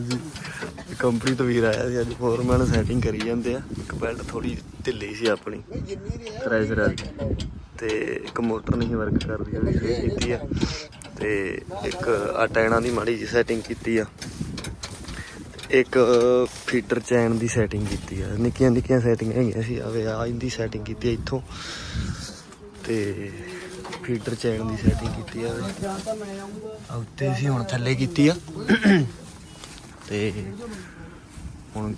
ਜੀ ਕੰਪਨੀ ਤੋਂ ਵੀਰ ਆਇਆ ਸੀ ਅੱਜ ਫੋਰਮੈਨ ਸੈਟਿੰਗ ਕਰੀ ਜਾਂਦੇ ਆ। ਇੱਕ ਬੈਲਟ ਥੋੜੀ ਢਿੱਲੀ ਸੀ ਆਪਣੀ ਥ੍ਰੈਸ਼ਰ ਵਾਲੀ। ਤੇ ਇੱਕ ਮੋਟਰ ਨਹੀਂ ਵਰਕ ਕਰਦੀ ਉਹ ਕੀਤੀ ਆ। ਤੇ ਇੱਕ ਆ ਟਾਇਣਾ ਦੀ ਮਾੜੀ ਜੀ ਸੈਟਿੰਗ ਕੀਤੀ ਆ। ਇੱਕ ਫੀਡਰ ਚੈਨ ਦੀ ਸੈਟਿੰਗ ਕੀਤੀ ਆ। ਨਿੱਕੀਆਂ ਨਿੱਕੀਆਂ ਸੈਟਿੰਗ ਹੈਗੀਆਂ ਸੀ ਆਵੇ ਆ ਇਹਦੀ ਸੈਟਿੰਗ ਕੀਤੀ ਆ ਇੱਥੋਂ। ਤੇ ਫੀਡਰ ਚੈਨ ਦੀ ਸੈਟਿੰਗ ਕੀਤੀ ਆ ਵੇ ਆ ਉੱਤੇ ਸੀ, ਹੁਣ ਥੱਲੇ ਕੀਤੀ ਆ। ਤੇ ਹੁਣ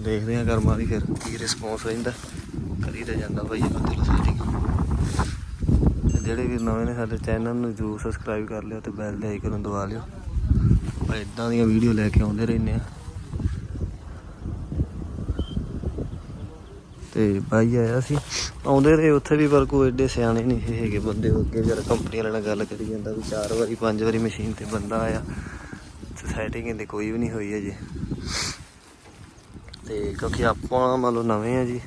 ਦੇਖਦੇ ਆ ਕਰਮਾਂ ਦੀ ਫਿਰ ਕੀ ਰਿਸਪੌਂਸ ਰਹਿੰਦਾ। ਕਰੀ ਤਾਂ ਜਾਂਦਾ ਭਾਈ ਅੰਦਰ ਸੈਟਿੰਗ ਜਿਹੜੇ ਵੀ ਨਵੇਂ ਨੇ ਸਾਡੇ ਚੈਨਲ ਨੂੰ ਜਰੂਰ ਸਬਸਕ੍ਰਾਈਬ ਕਰ ਲਿਓ ਤੇ ਬੈਲ ਦੇ ਆਈਕਨ ਨੂੰ ਦਬਾ ਲਿਓ। ਆਪਾਂ ਇਦਾਂ ਦੀਆਂ ਵੀਡੀਓ ਲੈ ਕੇ ਆਉਂਦੇ ਰਹਿੰਦੇ ਆ। ਤੇ ਬਾਈ ਆਇਆ ਸੀ। ਆਉਂਦੇ ਰਹੇ ਉੱਥੇ ਵੀ ਪਰ ਕੋਈ ਐਡੇ ਸਿਆਣੇ ਨਹੀਂ ਹੈਗੇ ਬੰਦੇ ਅੱਗੇ ਜਦ ਕੰਪਨੀ ਵਾਲਿਆਂ ਨਾਲ ਗੱਲ ਕਰੀ ਜਾਂਦਾ ਵੀ ਚਾਰ ਵਾਰੀ, ਪੰਜ ਵਾਰੀ ਮਸ਼ੀਨ ਤੇ ਬੰਦਾ ਆਇਆ। ਸੋਸਾਇਟੀ ਕਹਿੰਦੇ ਕੋਈ ਵੀ ਨਹੀਂ ਹੋਈ ਅਜੇ। ਤੇ ਕਿਉਂਕਿ ਆਪਾਂ ਮੰਨ ਲਓ ਨਵੇਂ ਆ ਜੀ,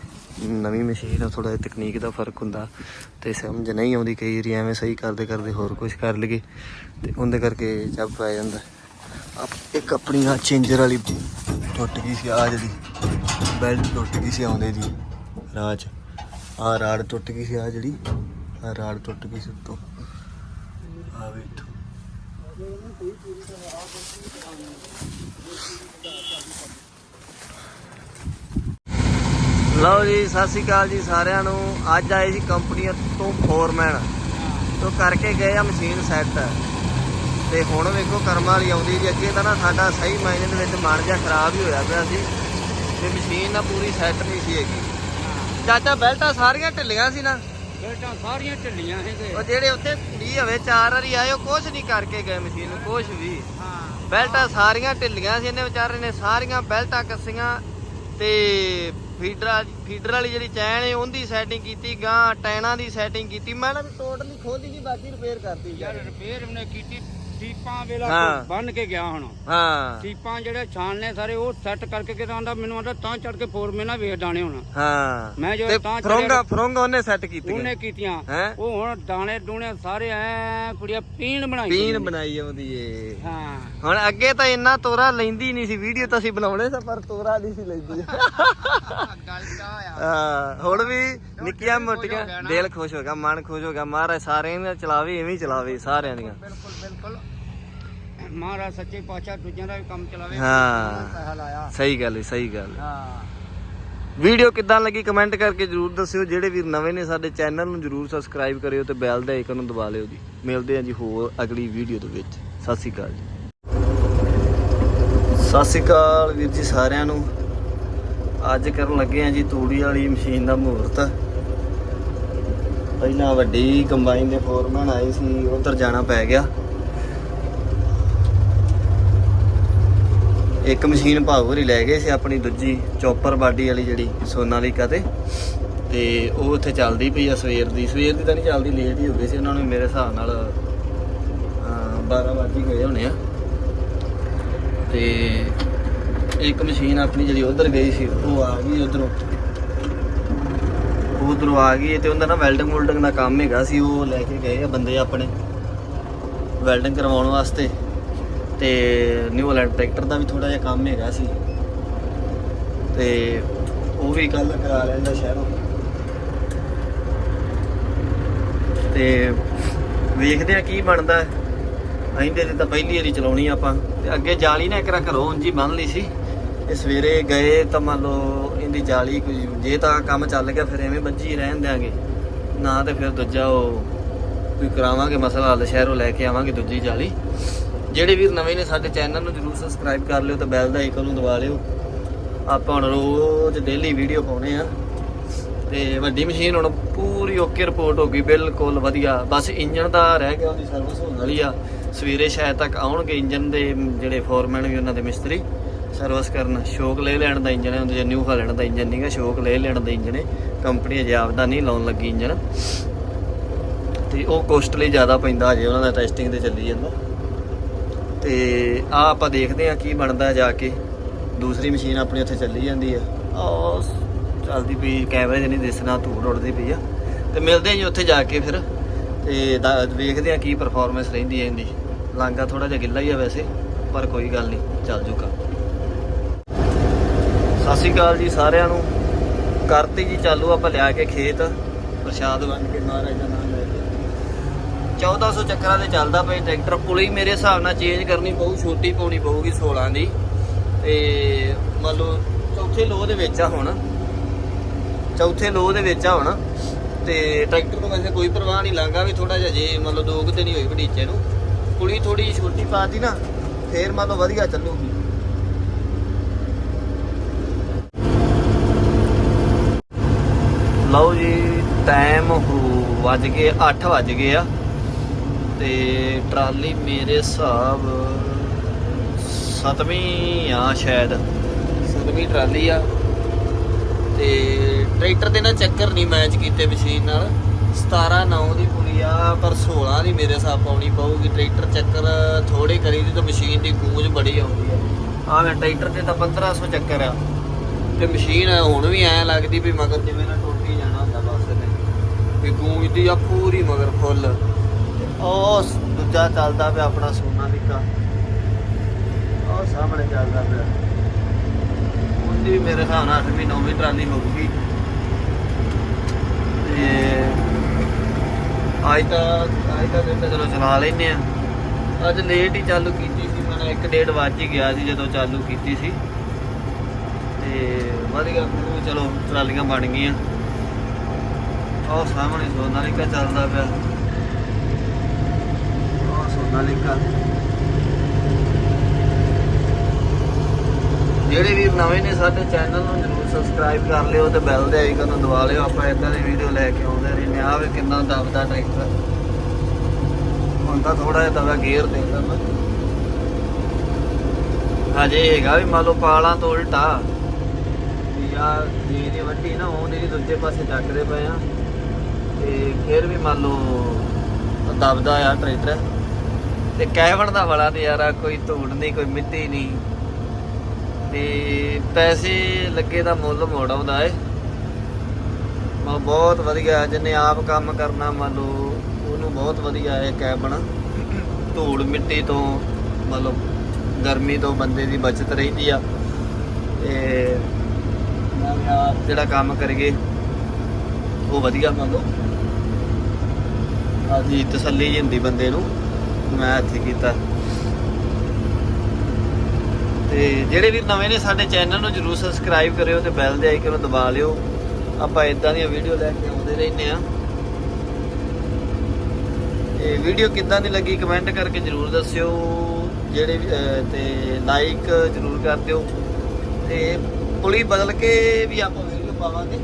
ਨਵੀਂ ਮਸ਼ੀਨ ਆ ਥੋੜਾ ਤਕਨੀਕ ਦਾ ਫ਼ਰਕ ਹੁੰਦਾ। ਤੇ ਸਮਝ ਨਹੀਂ ਆਉਂਦੀ ਕਈ ਵਾਰੀ ਐਵੇਂ ਸਹੀ ਕਰਦੇ ਕਰਦੇ ਹੋਰ ਕੁਝ ਕਰ ਲਈਏ। ਤੇ ਉਹਦੇ ਕਰਕੇ ਜੱਬ ਪੈ ਜਾਂਦਾ। ਆਪ- ਇੱਕ ਆਪਣੀ ਆ ਚੇਂਜਰ ਵਾਲੀ ਟੁੱਟ ਗਈ ਸੀ ਆ ਜਿਹੜੀ ਬੈਲਟ ਟੁੱਟ ਗਈ ਸੀ ਆਉਂਦੇ ਦੀ। ਰਾਜ ਆ ਰਾੜ ਟੁੱਟ ਗਈ ਸੀ ਆ ਜਿਹੜੀ ਆ ਰਾੜ ਟੁੱਟ ਗਈ ਸੀ ਉੱਤੋਂ। ਆ ਵੀ ਲਓ ਜੀ, ਸਤਿ ਸ਼੍ਰੀ ਅਕਾਲ ਜੀ ਸਾਰਿਆਂ ਨੂੰ। ਅੱਜ ਆਏ ਸੀ ਕੰਪਨੀ ਤੋਂ ਫੋਰਮੈਨ। ਤੋਂ ਕਰਕੇ ਗਏ ਆ ਮਸ਼ੀਨ ਸੈੱਟ ਤੇ ਹੁਣ ਵੇਖੋ ਕਰਮਾਂ ਵਾਲੀ ਆਉਂਦੀ ਜੀ। ਅੱਗੇ ਤਾਂ ਨਾ ਸਾਡਾ ਸਹੀ ਮਾਇਨੇ ਦੇ ਵਿੱਚ ਮਨ ਜਿਹਾ ਖਰਾਬ ਹੀ ਹੋਇਆ ਪਿਆ ਸੀ। ਤੇ ਮਸ਼ੀਨ ਨਾ ਪੂਰੀ ਸੈੱਟ ਨਹੀਂ ਸੀ ਹੈਗੀ। ਚਾਚਾ ਬੈਲਟਾਂ ਸਾਰੀਆਂ ਢਿੱਲੀਆਂ ਸੀ ਨਾ। ਬੇਟਾ ਸਾਰੀਆਂ ਢਿੱਲੀਆਂ ਹੈਗੇ ਉਹ ਜਿਹੜੇ ਉੱਥੇ ਕੁੜੀ ਹਵੇ ਚਾਰ ਵਾਰੀ ਆਏ ਉਹ ਕੁਝ ਨਹੀਂ ਕਰਕੇ ਗਏ ਮਸ਼ੀਨ ਨੂੰ ਕੁਝ ਵੀ। ਹਾਂ। ਬੈਲਟਾਂ ਸਾਰੀਆਂ ਢਿੱਲੀਆਂ ਸੀ ਇਹਨੇ ਵਿਚਾਰੇ ਨੇ ਸਾਰੀਆਂ ਬੈਲਟਾਂ ਕੱਸੀਆਂ ਤੇ ਫੀਡਰ ਫੀਡਰ ਵਾਲੀ ਜਿਹੜੀ ਚੈਨ ਹੈ ਉਹਦੀ ਸੈਟਿੰਗ ਕੀਤੀ ਗਾਂ ਟੈਨਾਂ ਦੀ ਸੈਟਿੰਗ ਕੀਤੀ। ਮੈਂ ਨਾ ਟੋਟਲੀ ਖੋਲੀ ਨਹੀਂ ਬਾਕੀ ਰਿਪੇਅਰ ਕਰਤੀ ਯਾਰ ਰਿਪੇਅਰ ਉਹਨੇ ਕੀਤੀ ਟੀਪਾਂ ਵੇਲਾ ਹਾਂ। ਬੰਨ ਕੇ ਗਿਆ ਹੁਣ। ਹਾਂ। ਟੀਪਾਂ ਜਿਹੜੇ ਛਾਣਨੇ ਸਾਰੇ ਉਹ ਸੈੱਟ ਕਰਕੇ ਕਿਦਾਂ ਆਂਦਾ ਮੈਨੂੰ ਆਂਦਾ ਤਾਂ ਚੜ ਕੇ ਫੋਰ ਨਾ ਵੇਖ ਦਾਣੇ ਹੁਣ। ਹਾਂ। ਮੈਂ ਜੋ ਤੇ ਤਾਂ ਫਰੋਂਗਾ ਚੜਿਆ- ਫਰੋਂਗਾ ਉਹਨੇ ਸੈੱਟ ਕੀਤੀ ਉਹਨੇ ਕੀਤੀਆਂ। ਹੈਂ? ਉਹ ਹੁਣ ਦਾਣੇ ਦੂਣੇ ਸਾਰੇ ਐ ਕੁੜੀਆਂ ਪੀਣ ਬਣਾਈ ਪੀਣ। ਬਣਾਈ ਆਉਂਦੀ ਏ। ਹਾਂ। ਹੁਣ ਅੱਗੇ ਤਾਂ ਇੰਨਾ ਤੋਰਾ ਲੈਂਦੀ ਨਹੀਂ ਸੀ ਵੀਡੀਓ ਤਾਂ ਅਸੀਂ ਬਣਾਉਣੇ ਸੀ ਪਰ ਤੋਰਾ ਨਹੀਂ ਸੀ ਲੈਂਦੀ। ਗੱਲ ਕਾ ਆ। ਹਾਂ ਹੁਣ ਵੀ ਨਿੱਕੀਆਂ ਮੋਟੀਆਂ। ਦਿਲ ਖੁਸ਼ ਹੋ ਗਿਆ ਮਨ ਖੁਸ਼ ਹੋ ਗਿਆ। ਮਹਾਰਾਜ ਸਾਰਿਆਂ ਨੂੰ ਚਲਾਵੇ ਐਵੇਂ ਹੀ ਚਲਾਵੇ ਸਾਰਿਆਂ ਦੀਆਂ। ਬਿਲਕੁਲ ਬਿਲਕੁਲ ਮਹਾਰਾਜ ਸੱਚੇ ਪਾਤਸ਼ਾਹ ਦੂਜਿਆਂ ਦਾ ਵੀ ਕੰਮ ਚਲਾਵੇ। ਹਾਂ। ਪੈਸਾ ਲਾਇਆ। ਸਹੀ ਗੱਲ ਹੈ ਸਹੀ ਗੱਲ ਹੈ। ਵੀਡੀਓ ਕਿੱਦਾਂ ਲੱਗੀ ਕਮੈਂਟ ਕਰਕੇ ਜਰੂਰ ਦੱਸਿਓ। ਜਿਹੜੇ ਵੀਰ ਨਵੇਂ ਨੇ ਸਾਡੇ ਚੈਨਲ ਨੂੰ ਜਰੂਰ ਸਬਸਕ੍ਰਾਈਬ ਕਰਿਓ ਤੇ ਬੈਲ ਦੇ ਆਈਕਨ ਨੂੰ ਦਬਾ ਲਿਓ ਜੀ। ਮਿਲਦੇ ਹਾਂ ਜੀ ਹੋਰ ਅਗਲੀ ਵੀਡੀਓ ਦੇ ਵਿੱਚ। ਸਤਿ ਸ਼੍ਰੀ ਅਕਾਲ ਜੀ। ਸਤਿ ਸ਼੍ਰੀ ਅਕਾਲ ਵੀਰ ਜੀ ਸਾਰਿਆਂ ਨੂੰ। ਅੱਜ ਕਰਨ ਲੱਗੇ ਹਾਂ ਜੀ ਤੂੜੀ ਵਾਲੀ ਮਸ਼ੀਨ ਦਾ ਮਹੂਰਤ। ਪਹਿਲਾਂ ਵੱਡੀ ਕੰਬਾਈਨ ਦੇ ਫੋਰਮੈਨ ਆਏ ਸੀ ਉਧਰ ਜਾਣਾ ਪੈ ਗਿਆ। ਇੱਕ ਮਸ਼ੀਨ ਭਾਵਰ ਹੀ ਲੈ ਗਏ ਸੀ ਆਪਣੀ ਦੂਜੀ ਚੌਪਰ ਬਾਡੀ ਵਾਲੀ ਜਿਹੜੀ ਸੋਨਾਲੀਕਾ ਤੇ। ਤੇ ਉਹ ਉੱਥੇ ਚੱਲਦੀ ਪਈ ਆ ਸਵੇਰ ਦੀ। ਸਵੇਰ ਦੀ ਤਾਂ ਨਹੀਂ ਚੱਲਦੀ ਲੇਟ ਹੀ ਹੋ ਗਈ ਸੀ। ਉਹਨਾਂ ਨੂੰ ਮੇਰੇ ਹਿਸਾਬ ਨਾਲ ਅਹ, 12 ਵਜੇ ਗਏ ਹੋਣੇ ਆ। ਤੇ ਇੱਕ ਮਸ਼ੀਨ ਆਪਣੀ ਜਿਹੜੀ ਉਧਰ ਗਈ ਸੀ ਉਹ ਆ ਗਈ ਉਧਰੋਂ। ਉਧਰੋਂ ਆ ਗਈ ਤੇ ਉਹਨਾਂ ਨਾ ਵੈਲਡਿੰਗ ਵੁਲਡਿੰਗ ਦਾ ਕੰਮ ਹੈਗਾ ਸੀ, ਉਹ ਲੈ ਕੇ ਗਏ ਆ ਬੰਦੇ ਆਪਣੇ ਵੈਲਡਿੰਗ ਕਰਵਾਉਣ ਵਾਸਤੇ। ਤੇ ਨਿਊ ਲੈਂਡ ਟਰੈਕਟਰ ਦਾ ਵੀ ਥੋੜਾ ਜਿਹਾ ਕੰਮ ਹੈਗਾ ਸੀ। ਤੇ ਉਹ ਵੀ ਕੱਲ ਕਰਾ ਲੈਂਦਾ ਸ਼ਹਿਰੋਂ। ਤੇ ਵੇਖਦੇ ਆ ਕੀ ਬਣਦਾ। ਹੈ। ਅਸੀਂ ਤੇ ਤਾਂ ਪਹਿਲੀ ਵਾਰੀ ਚਲਾਉਣੀ ਆਪਾਂ। ਤੇ ਅੱਗੇ ਜਾਲੀ ਨਾ ਇੱਕਰਾ ਘਰੋਂ ਉਂਝ ਹੀ ਬੰਨ ਲਈ ਸੀ। ਤੇ ਸਵੇਰੇ ਗਏ ਤਾਂ ਮੰਨ ਲਓ ਇਹਦੀ ਜਾਲੀ ਕੋਈ ਜੇ ਤਾਂ ਕੰਮ ਚੱਲ ਗਿਆ, ਫਿਰ ਐਵੇਂ ਬੱਜੀ ਰਹਿਣ ਦਿਆਂਗੇ। ਨਾ ਤੇ ਫਿਰ ਦੂਜਾ ਉਹ ਕੋਈ ਕਰਾਵਾਂਗੇ ਮਸਲਾ ਹੱਲ, ਸ਼ਹਿਰੋਂ ਲੈ ਕੇ ਆਵਾਂਗੇ ਦੂਜੀ ਜਾਲੀ। ਜਿਹੜੇ ਵੀਰ ਨਵੇਂ ਨੇ ਸਾਡੇ ਚੈਨਲ ਨੂੰ ਜਰੂਰ ਸਬਸਕ੍ਰਾਈਬ ਕਰ ਲਿਓ ਤੇ ਬੈਲ ਦਾ ਆਈਕਨ ਨੂੰ ਦਬਾ ਲਿਓ। ਆਪਾਂ ਹੁਣ ਰੋਜ਼ ਡੇਲੀ ਵੀਡੀਓ ਪਾਉਣੇ ਆ। ਤੇ ਵੱਡੀ ਮਸ਼ੀਨ ਹੁਣ ਪੂਰੀ ਓਕੇ ਰਿਪੋਰਟ ਹੋ ਗਈ, ਬਿਲਕੁਲ ਵਧੀਆ। ਬਸ ਇੰਜਨ ਦਾ ਰਹਿ ਗਿਆ, ਉਹਦੀ ਸਰਵਿਸ ਹੋਣ ਵਾਲੀ ਆ। ਸਵੇਰੇ ਸ਼ਾਇਦ ਤੱਕ ਆਉਣਗੇ ਇੰਜਨ ਦੇ ਜਿਹੜੇ ਫੋਰਮੈਨ ਵੀ, ਉਹਨਾਂ ਦੇ ਮਿਸਤਰੀ। ਸਰਵਿਸ ਕਰਨ। ਸ਼ੌਕ ਲੈ ਲੈਣ ਦਾ ਇੰਜਨ ਹੈ, ਉਹਦੇ ਨਿਊ ਹਾਲੈਂਡ ਦਾ ਇੰਜਨ ਨਹੀਂਗਾ ਸ਼ੌਕ ਲੈ ਲੈਣ ਦਾ ਇੰਜਨ ਹੈ। ਕੰਪਨੀ ਅਜੇ ਆਪਦਾ ਨਹੀਂ ਲਾਉਣ ਲੱਗੀ ਇੰਜਨ ਤੇ ਉਹ ਕੋਸਟਲੀ ਜ਼ਿਆਦਾ ਪੈਂਦਾ ਅਜੇ ਉਹਨਾਂ ਦਾ ਟੈਸਟਿੰਗ ਤੇ ਚੱਲੀ ਜਾਂਦਾ। ਤੇ ਆ ਆਪਾਂ ਦੇਖਦੇ ਆ ਕੀ ਬਣਦਾ ਜਾ ਕੇ। ਦੂਸਰੀ ਮਸ਼ੀਨ ਆਪਣੀ ਉੱਥੇ ਚੱਲੀ ਜਾਂਦੀ ਆ ਉਹ ਚੱਲਦੀ ਪਈ, ਕੈਮਰੇ 'ਚ ਨਹੀਂ ਦਿਸਣਾ, ਧੂੜ ਉੱਡਦੀ ਪਈ ਆ। ਤੇ ਮਿਲਦੇ ਆ ਜੀ ਉੱਥੇ ਜਾ ਕੇ ਫਿਰ। ਤੇ ਦਾ- ਵੇਖਦੇ ਆ ਕੀ ਪਰਫਾਰਮੈਂਸ ਰਹਿੰਦੀ ਹੈ ਇਹਦੀ। ਲਾਂਗਾ ਥੋੜਾ ਜਿਹਾ ਗਿੱਲਾ ਹੀ ਆ ਵੈਸੇ, ਪਰ ਕੋਈ ਗੱਲ ਨਹੀਂ, ਚੱਲ ਜੂਗਾ। ਸਤਿ ਸ਼੍ਰੀ ਅਕਾਲ ਜੀ ਸਾਰਿਆਂ ਨੂੰ। ਕਰਤੀ ਜੀ ਚਾਲੂ, ਆਪਾਂ ਲਿਆ ਕੇ ਖੇਤ। ਪ੍ਰਸ਼ਾਦ ਬਣ ਕੇ ਮਹਾਰਾਜ ਦਾ ਨਾਮ ਲੈ ਕੇ। 1400 ਚੱਕਰਾਂ ਤੇ ਚੱਲਦਾ ਪਏ ਟਰੈਕਟਰ। ਪੁਲੀ ਮੇਰੇ ਹਿਸਾਬ ਨਾਲ ਚੇਂਜ ਕਰਨੀ ਪਊ, ਛੋਟੀ ਪਾਉਣੀ ਪਊਗੀ 16 ਦੀ। ਤੇ ਮੰਨ ਲਓ ਚੌਥੇ ਲੋਹ ਦੇ ਵਿੱਚ ਆ ਹੁਣ। ਚੌਥੇ ਲੋਹ ਦੇ ਵਿੱਚ ਆ ਹੁਣ। ਤੇ ਟਰੈਕਟਰ ਨੂੰ ਵੈਸੇ ਕੋਈ ਪਰਵਾਹ ਨਹੀਂ ਲਾਂਗਾ ਵੀ ਥੋੜਾ ਜਿਹਾ ਜੇ ਮੰਨ ਲਓ ਦੋ ਕੁ ਤੇ ਨਹੀਂ ਹੋਈ ਭੜੀਚੇ ਨੂੰ। ਪੁਲੀ ਥੋੜੀ ਛੋਟੀ ਪਾਤੀ ਨਾ, ਫੇਰ ਮੰਨ ਲਓ ਵਧੀਆ ਚੱਲੂਗੀ। ਲਓ ਜੀ ਟਾਈਮ ਹੋ ਵੱਜ ਗਏ 8 ਵੱਜ ਗਏ ਆ। ਤੇ ਟਰਾਲੀ ਮੇਰੇ ਹਿਸਾਬ ਸਤਵੀਂ ਆ ਸ਼ਾਇਦ। ਸਤਵੀਂ ਟਰਾਲੀ ਆ। ਤੇ ਟਰੈਕਟਰ ਦੇ ਨਾਲ ਚੱਕਰ ਨਹੀਂ ਮੈਚ ਕੀਤੇ ਮਸ਼ੀਨ ਨਾਲ। 17 9 ਦੀ ਪੁਲੀ ਆ, ਪਰ 16 ਦੀ ਮੇਰੇ ਹਿਸਾਬ ਪਾਉਣੀ ਪਊਗੀ। ਟਰੈਕਟਰ ਚੱਕਰ ਥੋੜੇ ਕਰੀ ਦੀ ਤਾਂ ਮਸ਼ੀਨ ਦੀ ਗੂੰਜ ਬੜੀ ਆਉਂਦੀ ਆ। ਆ ਮੈਂ ਟਰੈਕਟਰ ਤੇ ਤਾਂ 1500 ਚੱਕਰ ਆ। ਤੇ ਮਸ਼ੀਨ ਹੁਣ ਵੀ ਐ ਲੱਗਦੀ ਵੀ ਮਗਰ ਜਿਵੇਂ ਨਾ ਟੁੱਟ ਹੀ ਜਾਣਾ ਹੁੰਦਾ ਬਸ ਨੇ ਗੂੰਜਦੀ ਆ ਪੂਰੀ ਮਗਰ ਫੁੱਲ। ਤੇ ਉਹ ਦੂਜਾ ਚੱਲਦਾ ਪਿਆ ਆਪਣਾ ਸੋਨਾ ਨਿੱਕਾ ਉਹ ਸਾਹਮਣੇ ਚੱਲਦਾ ਪਿਆ। ਉਹਦੀ ਵੀ ਮੇਰੇ ਹਿਸਾਬ ਨਾਲ 8ਵੀਂ 9ਵੀਂ ਟਰਾਲੀ ਹੋਊਗੀ। ਤੇ ਅੱਜ ਤਾਂ ਅੱਜ ਤਾਂ ਦਿਨ ਤਾਂ ਚਲੋ ਚਲਾ ਲੈਨੇ ਆ। ਅੱਜ ਲੇਟ ਹੀ ਚਾਲੂ ਕੀਤੀ ਸੀ, ਮੈਂ 1:30 ਵੱਜ ਹੀ ਗਿਆ ਸੀ ਜਦੋਂ ਚਾਲੂ ਕੀਤੀ ਸੀ। ਤੇ ਵਧੀਆ ਫਿਰ ਵੀ ਚਲੋ ਟਰਾਲੀਆਂ ਬਣ ਗਈਆਂ। ਉਹ ਸਾਹਮਣੇ ਸੋਨਾਲੀਕਾ ਚੱਲਦਾ ਪਿਆ। ਉਹ ਸੋਨਾਲੀਕਾ ਜਿਹੜੇ ਵੀਰ ਨਵੇਂ ਨੇ ਸਾਡੇ ਚੈਨਲ ਨੂੰ ਜਰੂਰ ਸਬਸਕ੍ਰਾਈਬ ਕਰ ਲਿਓ ਤੇ ਬੈਲ ਦੇ ਆਈਕਨ ਨੂੰ ਦਬਾ ਲਿਓ। ਆਪਾਂ ਇਦਾਂ ਦੀ ਵੀਡੀਓ ਲੈ ਕੇ ਆਉਂਦੇ ਰਹਿੰਦੇ ਆ ਵੇ ਕਿੰਨਾ ਦਬਦਾ ਟਰੈਕਟਰ ਹੁਣ ਤਾਂ ਥੋੜਾ ਜਿਹਾ ਦਬਾ ਗੇਅਰ ਦੇ ਦਿੰਦਾ ਹਜੇ ਹੈਗਾ ਵੀ ਮੰਨ ਲਓ ਪਾਲਾਂ ਤੋਂ ਉਲਟਾ। ਵੀ ਆ ਜੀ ਦੀ ਵੱਡੀ ਨਾ ਉਹਦੇ ਦੀ ਦੂਜੇ ਪਾਸੇ ਚੱਕਦੇ ਪਏ ਆ। ਤੇ ਫਿਰ ਵੀ ਮੰਨ ਲਓ ਦਬਦਾ ਆ ਟਰੈਕਟਰ। ਤੇ ਕਹਿਵਣ ਦਾ ਬੜਾ ਨਜ਼ਾਰਾ ਕੋਈ ਧੂੜ ਨਹੀਂ, ਕੋਈ ਮਿੱਟੀ ਨਹੀਂ। ਤੇ ਪੈਸੇ ਲੱਗੇ ਦਾ ਮੁੱਲ ਮੋੜ ਆਉਂਦਾ ਏ। ਮਾ ਬਹੁਤ ਵਧੀਆ, ਜਿੰਨੇ ਆਪ ਕੰਮ ਕਰਨਾ ਮੰਨ ਲਓ, ਉਹਨੂੰ ਬਹੁਤ ਵਧੀਆ ਹੈ ਕੈਬਨ ਧੂੜ ਮਿੱਟੀ ਤੋਂ ਮਤਲਬ ਗਰਮੀ ਤੋਂ ਬੰਦੇ ਦੀ ਬਚਤ ਰਹਿੰਦੀ ਆ। ਤੇ ਆਪ ਜਿਹੜਾ ਕੰਮ ਕਰੀਏ, ਉਹ ਵਧੀਆ ਮੰਨ ਲਓ। ਆਦੀ ਤਸੱਲੀ ਜਿਹੀ ਹੁੰਦੀ ਬੰਦੇ ਨੂੰ। ਮੈਂ ਇੱਥੇ ਕੀਤਾ। ਤੇ ਜਿਹੜੇ ਵੀ ਨਵੇਂ ਨੇ ਸਾਡੇ ਚੈਨਲ ਨੂੰ ਜਰੂਰ ਸਬਸਕ੍ਰਾਈਬ ਕਰਿਓ ਤੇ ਬੈਲ ਦੇ ਆਈਕਨ ਨੂੰ ਦਬਾ ਲਿਓ। ਆਪਾਂ ਇਦਾਂ ਦੀਆਂ ਵੀਡੀਓ ਲੈ ਕੇ ਆਉਂਦੇ ਰਹਿੰਦੇ ਆ ਇਹ ਵੀਡੀਓ ਕਿੱਦਾਂ ਦੀ ਲੱਗੀ ਕਮੈਂਟ ਕਰਕੇ ਜਰੂਰ ਦੱਸਿਓ। ਜਿਹੜੇ ਤੇ ਲਾਈਕ ਜਰੂਰ ਕਰ ਦਿਓ। ਤੇ ਪੁਲੀ ਬਦਲ ਕੇ ਵੀ ਆਪਾਂ ਵੀਡੀਓ ਪਾਵਾਂਗੇ।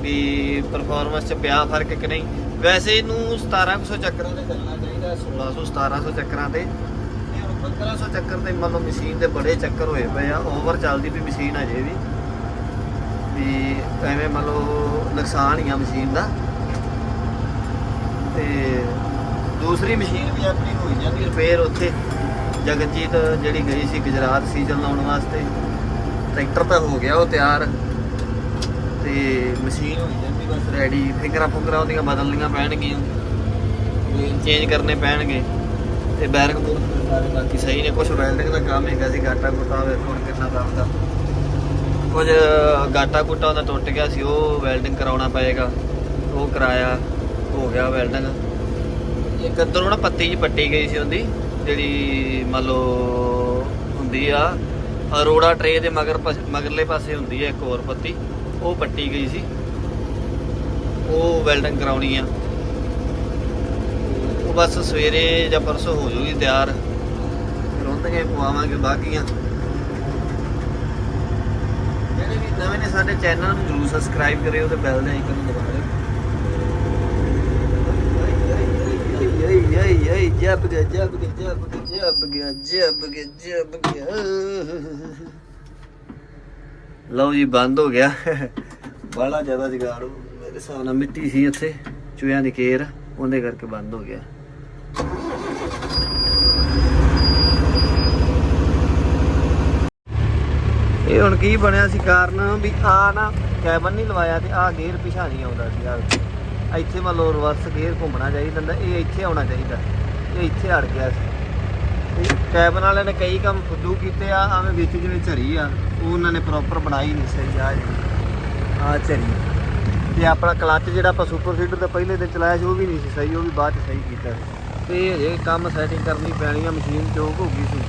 ਵੀ ਪਰਫਾਰਮੈਂਸ 'ਚ ਪਿਆ ਫ਼ਰਕ ਕਿ ਨਹੀਂ? ਵੈਸੇ ਇਹਨੂੰ 1700 ਚੱਕਰਾਂ ਤੇ ਚੱਲਣਾ ਚਾਹੀਦਾ 1600 1700 ਚੱਕਰਾਂ ਤੇ। ਤੇ ਹੁਣ 1500 ਚੱਕਰ ਤੇ ਮੰਨ ਲਓ ਮਸ਼ੀਨ ਦੇ ਬੜੇ ਚੱਕਰ ਹੋਏ ਪਏ ਆ ਓਵਰ ਚੱਲਦੀ ਵੀ ਮਸ਼ੀਨ ਅਜੇ ਵੀ। ਵੀ ਐਵੇਂ ਮੰਨ ਲਓ ਨੁਕਸਾਨ ਹੀ ਆ ਮਸ਼ੀਨ ਦਾ। ਤੇ ਦੂਸਰੀ ਮਸ਼ੀਨ ਵੀ ਆਪਣੀ ਹੋਈ ਜਾਂਦੀ ਰਿਪੇਅਰ ਉੱਥੇ। ਜਗਨਜੀਤ ਜਿਹੜੀ ਗਈ ਸੀ ਗੁਜਰਾਤ ਸੀਜ਼ਨ ਲਾਉਣ ਵਾਸਤੇ। ਟਰੈਕਟਰ ਤਾਂ ਹੋ ਗਿਆ ਉਹ ਤਿਆਰ। ਤੇ ਮਸ਼ੀਨ ਹੋਈ ਬਸ ਰੈਡੀ ਫਿੰਗਰਾਂ ਫੁੰਗਰਾਂ ਉਹਦੀਆਂ ਬਦਲਣੀਆਂ ਪੈਣਗੀਆਂ। ਚੇਂਜ ਕਰਨੇ ਪੈਣਗੇ। ਤੇ ਬੈਰਿੰਗ ਬੂਰ ਸਾਰੇ ਬਾਕੀ ਸਹੀ ਨੇ ਕੁਝ ਵੈਲਡਿੰਗ ਦਾ ਕੰਮ ਹੈਗਾ ਸੀ, ਗਾਟਾ ਗੁੱਟਾ ਵੇਖੋ ਹੁਣ ਕਿੰਨਾ ਦਮਦਾ ਕੁਝ ਗਾਟਾ ਗੁੱਟਾ ਉਹਦਾ ਟੁੱਟ ਗਿਆ ਸੀ, ਉਹ ਵੈਲਡਿੰਗ ਕਰਾਉਣਾ ਪਏਗਾ। ਉਹ ਕਰਾਇਆ, ਹੋ ਗਿਆ ਵੈਲਡਿੰਗ ਇੱਕ ਅੰਦਰੋਂ ਨਾ ਪੱਤੀ ਜੀ ਪੱਟੀ ਗਈ ਸੀ ਉਹਦੀ, ਜਿਹੜੀ ਮੰਨ ਲਓ ਹੁੰਦੀ ਆ, ਅਰੋੜਾ ਟਰੇ ਦੇ ਮਗਰ ਪਾਸ- ਮਗਰਲੇ ਪਾਸੇ ਹੁੰਦੀ ਹੈ ਇੱਕ ਹੋਰ ਪੱਤੀ, ਉਹ ਪੱਟੀ ਗਈ ਸੀ। ਉਹ ਵੈਲਡਿੰਗ ਕਰਾਉਣੀ ਆ। ਉਹ ਬਸ ਸਵੇਰੇ ਜਾਂ ਪਰਸੋਂ ਹੋ ਜੂਗੀ ਤਿਆਰ। ਫਿਰ ਪਵਾਵਾਂਗੇ ਬਾਕੀਆਂ। ਜਿਹੜੇ ਵੀ ਨਵੇਂ ਨੇ ਸਾਡੇ ਚੈਨਲ ਨੂੰ ਜਰੂਰ ਸਬਸਕ੍ਰਾਈਬ ਕਰਿਓ ਤੇ ਬੈਲ ਦੇ ਆਈਕਨ ਨੂੰ ਦਬਾ ਦਿਓ। ਯਈ ਯਈ ਜੱਬ ਗਿਆ ਜੱਬ ਗਿਆ ਜੱਬ ਗਿਆ ਜੱਬ ਗਿਆ ਜੱਬ ਗਿਆ ਜੱਬ ਗਿਆ ਲਓ ਜੀ, ਬੰਦ ਹੋ ਗਿਆ। ਬੜਾ ਜ਼ਿਆਦਾ ਜਗਾੜ ਹੋ- ਹਿਸਾਬ ਨਾਲ ਮਿੱਟੀ ਸੀ ਇੱਥੇ ਚੂਹਿਆਂ ਦੀ ਕੇਰ ਉਹਦੇ ਕਰਕੇ ਬੰਦ ਹੋ ਗਿਆ। ਇਹ ਹੁਣ ਕੀ ਬਣਿਆ ਸੀ ਕਾਰਨ? ਵੀ ਆ ਨਾ ਕੈਬਨ ਨਹੀਂ ਲਵਾਇਆ ਤੇ ਆ ਗੇਅਰ ਪਿਛਾ ਨਹੀਂ ਆਉਂਦਾ ਸੀ, ਆ ਇੱਥੇ ਮੰਨ ਲਓ ਰਿਵਰਸ ਗੇਅਰ ਘੁੰਮਣਾ ਚਾਹੀਦਾ ਇਹ ਇੱਥੇ ਆਉਣਾ ਚਾਹੀਦਾ। ਇਹ ਇੱਥੇ ਅੜ ਗਿਆ ਸੀ। ਕੈਬਨ ਵਾਲਿਆਂ ਨੇ ਕਈ ਕੰਮ ਫੁੱਦੂ ਕੀਤੇ ਆ ਆਵੇਂ ਵਿੱਚ ਜਿਵੇਂ ਝਰੀ ਆ, ਉਹ ਉਹਨਾਂ ਨੇ ਪ੍ਰੋਪਰ ਬਣਾਈ ਨਹੀਂ ਸਹੀ ਆ ਆ ਝਰੀ। ਤੇ ਆਪਣਾ ਕਲੱਚ ਜਿਹੜਾ ਆਪਾਂ ਸੁਪਰ ਸੀਡਰ ਦਾ ਪਹਿਲੇ ਦਿਨ ਚਲਾਇਆ ਸੀ, ਉਹ ਵੀ ਨਹੀਂ ਸੀ ਸਹੀ, ਉਹ ਵੀ ਬਾਅਦ ਚ ਸਹੀ ਕੀਤਾ ਤੇ ਹਜੇ ਕੰਮ ਸੈਟਿੰਗ ਕਰਨੀ ਪੈਣੀ ਆ ਮਸ਼ੀਨ ਚੋਕ ਹੋ ਗਈ ਸੀ।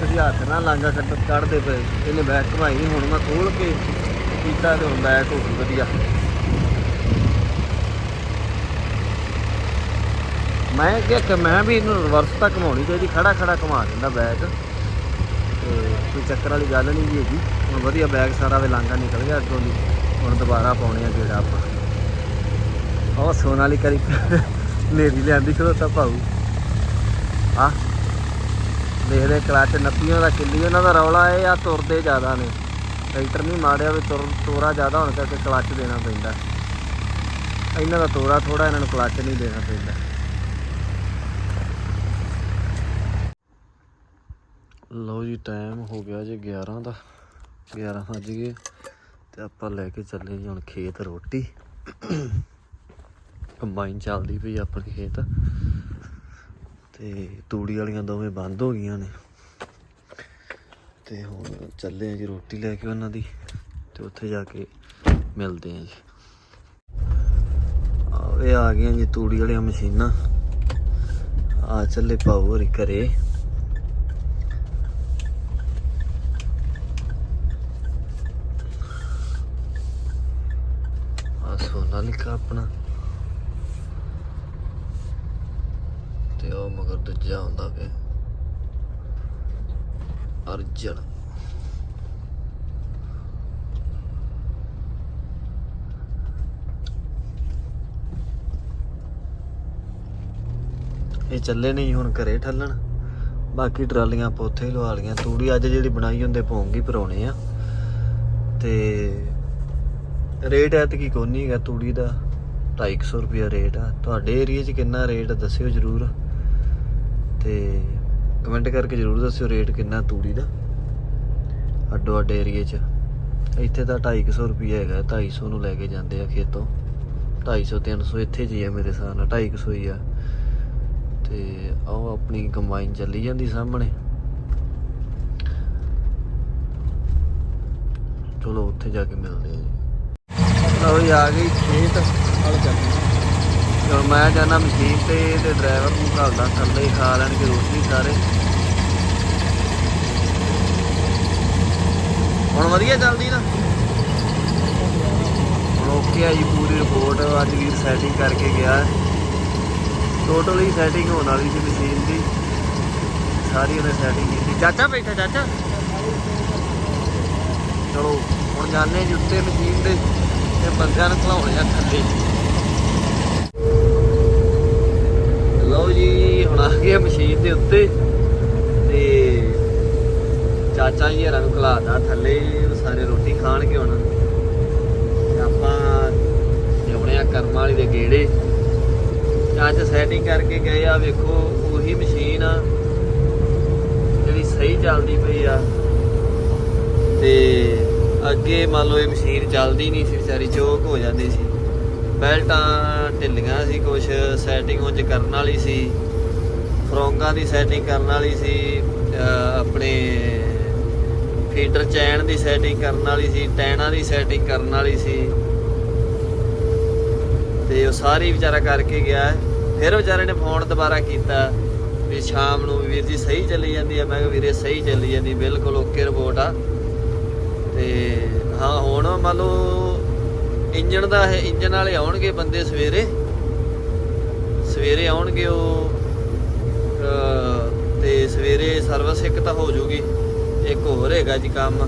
ਤੁਸੀਂ ਹੱਥ ਨਾਲ ਲਾਂਗਾ ਕੱਢ ਕੱਢਦੇ ਪਏ ਇਹਨੇ ਬੈਕ ਘਮਾਈ ਨਹੀਂ ਹੁਣ ਮੈਂ ਖੋਲ ਕੇ ਕੀਤਾ ਤੇ ਹੁਣ ਬੈਕ ਹੋ ਗਈ ਵਧੀਆ। ਮੈਂ ਕਿਹਾ ਕਿ ਮੈਂ ਵੀ ਇਹਨੂੰ ਰਿਵਰਸ ਤਾਂ ਘਮਾਉਣੀ ਚਾਹੀਦੀ, ਖੜਾ ਖੜਾ ਘੁਮਾ ਦਿੰਦਾ ਬੈਕ ਤੇ ਕੋਈ ਚੱਕਰ ਵਾਲੀ ਗੱਲ ਨਹੀਂ ਜੀ ਹੈਗੀ। ਹੁਣ ਵਧੀਆ ਬੈਗ ਸਾਰਾ ਵੇ ਲਾਂਗਾ ਨਿਕਲ ਗਿਆ ਅੱਗੋਂ ਦੀ। ਹੁਣ ਦੁਬਾਰਾ ਪਾਉਣੇ ਆ ਜਿਹੜਾ ਆਪਾਂ। ਉਹ ਸੋਨਾਲੀ ਕਰੀ। ਨੇਰੀ ਲਿਆਂਦੀ ਖਲੋਤਾ ਭਾਊ। ਆ ਦੇਖਦੇ ਕਲਚ ਨੱਤੀਆਂ ਦਾ ਕਿੱਲੀ, ਉਹਨਾਂ ਦਾ ਰੌਲਾ ਇਹ ਆ, ਤੁਰਦੇ ਜ਼ਿਆਦਾ ਨੇ। ਟਰੈਕਟਰ ਨਹੀਂ ਮਾੜਿਆ ਵੀ ਤੁਰ, ਤੋਰਾ ਜ਼ਿਆਦਾ ਹੋਣ ਕਰਕੇ ਕਲੱਚ ਦੇਣਾ ਪੈਂਦਾ। ਇਹਨਾਂ ਦਾ ਤੋਰਾ ਥੋੜਾ ਇਹਨਾਂ ਨੂੰ ਕਲਚ ਨਹੀਂ ਦੇਣਾ ਪੈਂਦਾ। ਲਓ ਜੀ ਟਾਈਮ ਹੋ ਗਿਆ ਜੀ 11 ਦਾ। 11 ਵੱਜ ਗਏ। ਤੇ ਆਪਾਂ ਲੈ ਕੇ ਚੱਲੇ ਜੀ ਹੁਣ ਖੇਤ ਰੋਟੀ। ਕੰਬਾਈਨ ਚੱਲਦੀ ਪਈ ਆਪਣੇ ਖੇਤ। ਤੇ ਤੂੜੀ ਵਾਲੀਆਂ ਦੋਵੇਂ ਬੰਦ ਹੋ ਗਈਆਂ ਨੇ। ਤੇ ਹੁਣ ਚੱਲੇ ਆ ਜੀ ਰੋਟੀ ਲੈ ਕੇ ਉਹਨਾਂ ਦੀ। ਤੇ ਉੱਥੇ ਜਾ ਕੇ ਮਿਲਦੇ ਆ ਜੀ। ਆਵੇ ਆ ਗਈਆਂ ਜੀ ਤੂੜੀ ਵਾਲੀਆਂ ਮਸ਼ੀਨਾਂ। ਆ ਚੱਲੇ ਪਾਉ ਹੋਰੀ ਘਰੇ ਲਿਖਾ ਆਪਣਾ। ਤੇ ਉਹ ਮਗਰ ਦੂਜਾ ਹੁੰਦਾ ਪਿਆ। ਅਰਜਨ। ਇਹ ਚੱਲੇ ਨਹੀਂ ਹੁਣ ਘਰੇ ਠੱਲਣ। ਬਾਕੀ ਟਰਾਲੀਆਂ ਆਪਾਂ ਉੱਥੇ ਹੀ ਲਵਾ ਲੀਆਂ ਤੂੜੀ ਅੱਜ ਜਿਹੜੀ ਬਣਾਈ ਹੁੰਦੇ ਪੌਂਗੀ ਪਰੋਣੇ ਆ। ਤੇ ਰੇਟ ਐਤਕੀ ਕੋਈ ਨਹੀਂ ਹੈਗਾ ਤੂੜੀ ਦਾ? 250 ਰੁਪਿਆ ਰੇਟ ਆ। ਤੁਹਾਡੇ ਏਰੀਆ 'ਚ ਕਿੰਨਾ ਰੇਟ ਦੱਸਿਓ ਜਰੂਰ। ਤੇ ਕਮੈਂਟ ਕਰਕੇ ਜਰੂਰ ਦੱਸਿਓ ਰੇਟ ਕਿੰਨਾ ਤੂੜੀ ਦਾ। ਅੱਡੋ ਅੱਡ ਏਰੀਆ 'ਚ। ਇੱਥੇ ਤਾਂ 250 ਰੁਪਿਆ ਹੈਗਾ 250 ਨੂੰ ਲੈ ਕੇ ਜਾਂਦੇ ਆ ਖੇਤੋਂ। 250 300 ਇੱਥੇ ਜੀ ਆ ਮੇਰੇ ਹਿਸਾਬ ਨਾਲ 250 ਹੀ ਆ। ਤੇ ਆਹ ਆਪਣੀ ਕੰਬਾਈਨ ਚੱਲੀ ਜਾਂਦੀ ਸਾਹਮਣੇ। ਚਲੋ, ਉੱਥੇ ਜਾ ਕੇ ਮਿਲਦੇ ਆ ਜੀ। ਲਓ ਜੀ ਆ ਗਈ ਖੇਤ। ਹਲ ਚੱਲਦੀ ਚਲ ਮੈਂ ਜਾਣਾ ਮਸ਼ੀਨ ਤੇ ਤੇ ਡਰਾਈਵਰ ਨੂੰ ਘਾਲਦਾ ਥੱਲੇ ਹੀ ਖਾ ਲੈਣਗੇ ਰੋਟੀ ਸਾਰੇ। ਹੁਣ ਵਧੀਆ ਚੱਲਦੀ ਨਾ। ਹੁਣ ਓਕੇ ਆ ਜੀ ਪੂਰੀ ਰਿਪੋਰਟ ਅੱਜ ਵੀਰ ਸੈਟਿੰਗ ਕਰਕੇ ਗਿਆ ਟੋਟਲੀ ਸੈਟਿੰਗ ਹੋਣ ਵਾਲੀ ਸੀ ਮਸ਼ੀਨ ਦੀ। ਸਾਰੀ ਉਹਨੇ ਸੈਟਿੰਗ ਕੀਤੀ। ਚਾਚਾ ਬੈਠਾ ਚਾਚਾ। ਚਲੋ ਹੁਣ ਜਾਣੇ ਜੀ ਉੱਤੇ ਮਸ਼ੀਨ ਦੇ ਤੇ ਬੰਦਿਆਂ ਨੂੰ ਖਲਾਉਣੇ ਆ ਥੱਲੇ ਲਓ ਜੀ, ਹੁਣ ਆ ਗਏ ਮਸ਼ੀਨ ਦੇ ਉੱਤੇ ਤੇ ਚਾਚਾ ਜੀ ਹਰਾਂ ਨੂੰ ਖਲਾਤਾ ਥੱਲੇ ਸਾਰੇ ਰੋਟੀ ਖਾਣਗੇ ਹੁਣ। ਤੇ ਆਪਾਂ ਜਿਉਣੇ ਆ ਕਰਮ ਵਾਲੀ ਦੇ ਗੇੜੇ। ਤੇ ਅੱਜ ਸੈਟਿੰਗ ਕਰਕੇ ਗਏ ਆ, ਵੇਖੋ, ਉਹੀ ਮਸ਼ੀਨ ਆ, ਜਿਹੜੀ ਸਹੀ ਚੱਲਦੀ ਪਈ ਆ। ਤੇ ਅੱਗੇ ਮੰਨ ਲਓ ਇਹ ਮਸ਼ੀਨ ਚੱਲਦੀ ਨਹੀਂ ਸੀ, ਵਿਚਾਰੀ ਚੋਕ ਹੋ ਜਾਂਦੀ ਸੀ। ਬੈਲਟਾਂ ਢਿੱਲੀਆਂ ਸੀ ਕੁਝ ਸੈਟਿੰਗ ਉਹ 'ਚ ਕਰਨ ਵਾਲੀ ਸੀ। ਫਰੋਂਗਾਂ ਦੀ ਸੈਟਿੰਗ ਕਰਨ ਵਾਲੀ ਸੀ ਆਪਣੇ ਫੀਡਰ ਚੈਨ ਦੀ ਸੈਟਿੰਗ ਕਰਨ ਵਾਲੀ ਸੀ, ਟੈਣਾ ਦੀ ਸੈਟਿੰਗ ਕਰਨ ਵਾਲੀ ਸੀ। ਤੇ ਉਹ ਸਾਰੀ ਵਿਚਾਰਾ ਕਰਕੇ ਗਿਆ। ਫਿਰ ਵਿਚਾਰੇ ਨੇ ਫੋਨ ਦੁਬਾਰਾ ਕੀਤਾ ਵੀ ਸ਼ਾਮ ਨੂੰ ਵੀਰ ਜੀ ਸਹੀ ਚੱਲੀ ਜਾਂਦੀ ਆ। ਮੈਂ ਕਿਹਾ ਵੀਰੇ ਸਹੀ ਚੱਲੀ ਜਾਂਦੀ, ਬਿਲਕੁਲ ਓਕੇ ਰਿਪੋਰਟ ਆ। ਤੇ ਹਾਂ, ਹੁਣ ਮੰਨ ਲਓ ਇੰਜਣ ਦਾ ਇਹ ਇੰਜਣ ਵਾਲੇ ਆਉਣਗੇ ਬੰਦੇ ਸਵੇਰੇ। ਸਵੇਰੇ ਆਉਣਗੇ ਉਹ ਤੇ ਸਵੇਰੇ ਸਰਵਿਸ ਇੱਕ ਤਾਂ ਹੋ ਜੂਗੀ, ਇੱਕ ਹੋਰ ਹੈਗਾ ਜੀ ਕੰਮ।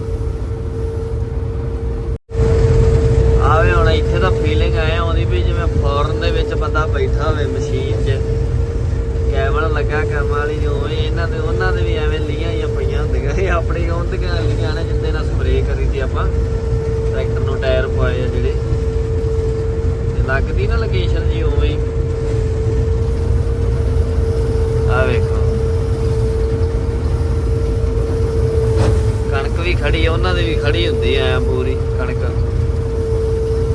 ਆਵੇ, ਹੁਣ ਇੱਥੇ ਤਾਂ ਫੀਲਿੰਗ ਆਇਆ ਆਉਂਦੀ ਵੀ ਜਿਵੇਂ ਫੋਰਨ ਦੇ ਵਿੱਚ ਬੰਦਾ ਬੈਠਾ ਹੋਵੇ ਮਸ਼ੀਨ 'ਚ। ਕੈਬਨ ਲੱਗਾ, ਕੰਮ ਵਾਲੀ ਜੋ ਇਹਨਾਂ ਦੇ, ਉਹਨਾਂ ਦੇ ਵੀ ਐਵੇਂ ਲੀਆਂ ਹੀ ਪਈਆਂ ਹੁੰਦੀਆਂ ਇਹ ਆਪਣੀ ਹੁੰਦੀਆਂ ਲੀਆਂ ਨੇ ਜਿੰਦੇ ਨਾਲ ਸਪਰੇਅ ਕਰੀ ਦੀ ਆਪਾਂ ਟਰੈਕਟਰ ਨੂੰ ਟਾਇਰ ਪਵਾਏ ਆ ਜਿਹੜੇ। ਤੇ ਲੱਗਦੀ ਨਾ ਲੋਕੇਸ਼ਨ ਜੀ ਉਵੇਂ ਹੀ। ਆ ਵੇਖੋ। ਕਣਕ ਵੀ ਖੜੀ ਆ, ਉਹਨਾਂ ਦੇ ਵੀ ਖੜੀ ਹੁੰਦੀ ਆ ਪੂਰੀ ਕਣਕ।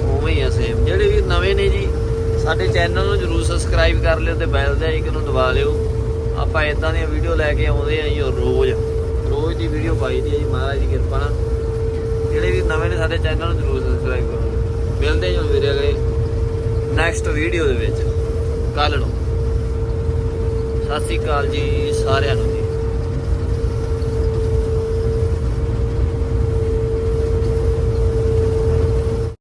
ਉਵੇਂ ਹੀ ਆ ਸੇਮ ਜਿਹੜੇ ਵੀ ਨਵੇਂ ਨੇ ਜੀ, ਸਾਡੇ ਚੈਨਲ ਨੂੰ ਜਰੂਰ ਸਬਸਕ੍ਰਾਈਬ ਕਰ ਲਿਓ ਤੇ ਬੈਲ ਦੇ ਆਈਕਨ ਨੂੰ ਦਬਾ ਲਿਓ। ਆਪਾਂ ਇਦਾਂ ਦੀਆਂ ਵੀਡੀਓ ਲੈ ਕੇ ਆਉਂਦੇ ਆ ਜੀ ਉਹ ਰੋਜ਼। ਰੋਜ਼ ਦੀ ਵੀਡੀਓ ਪਾਈ ਦੀ ਹੈ ਜੀ, ਮਹਾਰਾਜ ਦੀ ਕਿਰਪਾ ਨਾਲ। ਜਿਹੜੇ ਵੀ ਨਵੇਂ ਨੇ ਸਾਡੇ ਚੈਨਲ ਨੂੰ ਜ਼ਰੂਰ ਸਬਸਕ੍ਰਾਈਬ ਕਰੋ। ਮਿਲਦੇ ਹਾਂ ਮੇਰੇ ਅਗਲੇ ਨੈਕਸਟ ਵੀਡੀਓ ਦੇ ਵਿੱਚ। ਕੱਲ ਨੂੰ। ਸਤਿ ਸ਼੍ਰੀ ਅਕਾਲ ਜੀ ਸਾਰਿਆਂ ਨੂੰ।